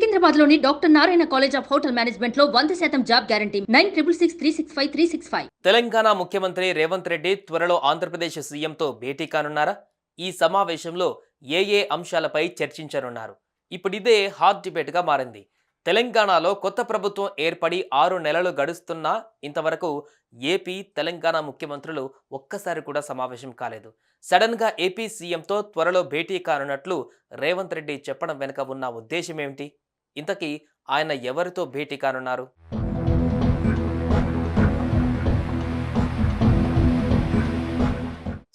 సికింద్రాబాద్లోని doctor Narayana college of hotel మేనేజ్మెంట్లో వంద శాతం job guarantee. Nine triple six three six five three six five. Telangana ముఖ్యమంత్రి రేవంత్ రెడ్డి త్వరలో ఆంధ్రప్రదేశ్ సీఎంతో భేటీ కానున్నారా? ఈ సమావేశంలో ఏ ఏ అంశాలపై చర్చించనున్నారు? ఇప్పుడిదే హాట్ డిబేట్గా మారింది. తెలంగాణలో కొత్త ప్రభుత్వం ఏర్పడి ఆరు నెలలు గడుస్తున్నా ఇంతవరకు ఏపీ తెలంగాణ ముఖ్యమంత్రులు ఒక్కసారి కూడా సమావేశం కాలేదు. సడన్గా ఏపీ సీఎంతో త్వరలో భేటీ కానున్నట్లు రేవంత్ రెడ్డి చెప్పడం వెనుక ఉన్న ఉద్దేశం ఏమిటి? ఇంతకీ ఆయన ఎవరితో భేటీ కానున్నారు?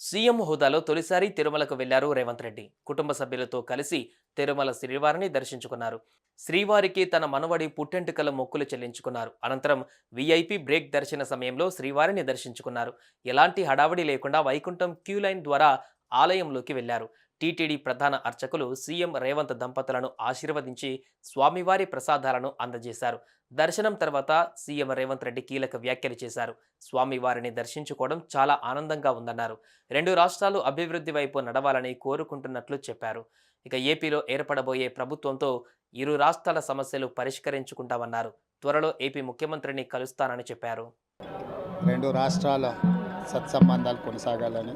సీఎం హోదాలో తొలిసారి తిరుమలకు వెళ్ళారు రేవంత్ రెడ్డి. కుటుంబ సభ్యులతో కలిసి తిరుమల శ్రీవారిని దర్శించుకున్నారు. శ్రీవారికి తన మనవడి పుట్టెంటుకల మొక్కులు చెల్లించుకున్నారు. అనంతరం వీఐపీ బ్రేక్ దర్శన సమయంలో శ్రీవారిని దర్శించుకున్నారు. ఎలాంటి హడావడి లేకుండా వైకుంఠం క్యూ లైన్ ద్వారా ఆలయంలోకి వెళ్ళారు. టీటీడీ ప్రధాన అర్చకులు సీఎం రేవంత్ దంపతులను ఆశీర్వదించి స్వామివారి ప్రసాదాలను అందజేశారు. దర్శనం తర్వాత సీఎం రేవంత్ రెడ్డి కీలక వ్యాఖ్యలు చేశారు. స్వామివారిని దర్శించుకోవడం చాలా ఆనందంగా ఉందన్నారు. రెండు రాష్ట్రాలు అభివృద్ధి వైపు నడవాలని కోరుకుంటున్నట్లు చెప్పారు. ఇక ఏపీలో ఏర్పడబోయే ప్రభుత్వంతో ఇరు రాష్ట్రాల సమస్యలు పరిష్కరించుకుంటామన్నారు. త్వరలో ఏపీ ముఖ్యమంత్రిని కలుస్తానని చెప్పారు. రెండు రాష్ట్రాల సత్సంబంధాలు కొనసాగాలని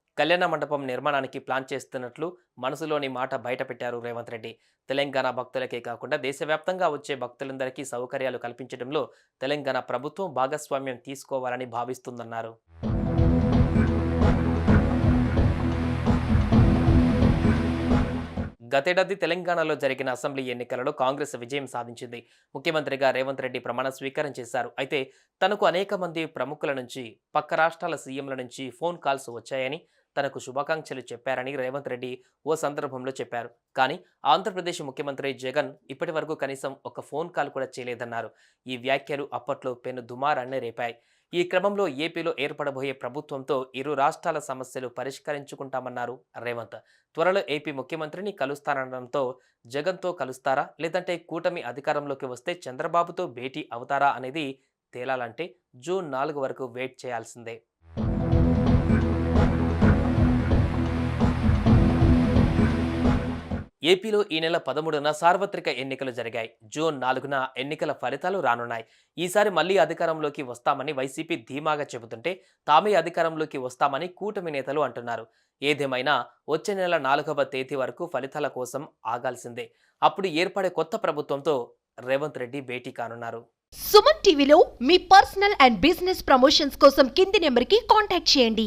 కళ్యాణ మండపం నిర్మాణానికి ప్లాన్ చేస్తున్నట్లు మనసులోని మాట బయటపెట్టారు రేవంత్ రెడ్డి. తెలంగాణ భక్తులకే కాకుండా దేశవ్యాప్తంగా వచ్చే భక్తులందరికీ సౌకర్యాలు కల్పించడంలో తెలంగాణ ప్రభుత్వం భాగస్వామ్యం తీసుకోవాలని భావిస్తుందన్నారు. గతేడాది తెలంగాణలో జరిగిన అసెంబ్లీ ఎన్నికలలో కాంగ్రెస్ విజయం సాధించింది. ముఖ్యమంత్రిగా రేవంత్ రెడ్డి ప్రమాణ స్వీకారం చేశారు. అయితే తనకు అనేక మంది ప్రముఖుల నుంచి పక్క రాష్ట్రాల సీఎంల నుంచి ఫోన్ కాల్స్ వచ్చాయని తనకు శుభాకాంక్షలు చెప్పారని రేవంత్ రెడ్డి ఓ సందర్భంలో చెప్పారు. కానీ ఆంధ్రప్రదేశ్ ముఖ్యమంత్రి జగన్ ఇప్పటి వరకు కనీసం ఒక ఫోన్ కాల్ కూడా చేయలేదన్నారు. ఈ వ్యాఖ్యలు అప్పట్లో పెను దుమారాన్ని రేపాయి. ఈ క్రమంలో ఏపీలో ఏర్పడబోయే ప్రభుత్వంతో ఇరు రాష్ట్రాల సమస్యలు పరిష్కరించుకుంటామన్నారు రేవంత్. త్వరలో ఏపీ ముఖ్యమంత్రిని కలుస్తానడంతో జగన్తో కలుస్తారా? లేదంటే కూటమి అధికారంలోకి వస్తే చంద్రబాబుతో భేటీ అవుతారా అనేది తేలాలంటే జూన్ నాలుగు వరకు వెయిట్ చేయాల్సిందే. ఏపీలో ఈ నెల పదమూడున సార్వత్రిక ఎన్నికలు జరిగాయి. జూన్ నాలుగున ఎన్నికల ఫలితాలు రానున్నాయి. ఈసారి మళ్ళీ అధికారంలోకి వస్తామని వైసీపీ ధీమాగా చెబుతుంటే తామే అధికారంలోకి వస్తామని కూటమి నేతలు అంటున్నారు. ఏదేమైనా వచ్చే నెల నాలుగవ తేదీ వరకు ఫలితాల కోసం ఆగాల్సిందే. అప్పుడు ఏర్పడే కొత్త ప్రభుత్వంతో రేవంత్ రెడ్డి భేటీ కానున్నారు. సుమన్ టీవీలో మీ పర్సనల్ అండ్ బిజినెస్ ప్రమోషన్స్ కోసం కింది నెంబర్కి కాంటాక్ట్ చేయండి.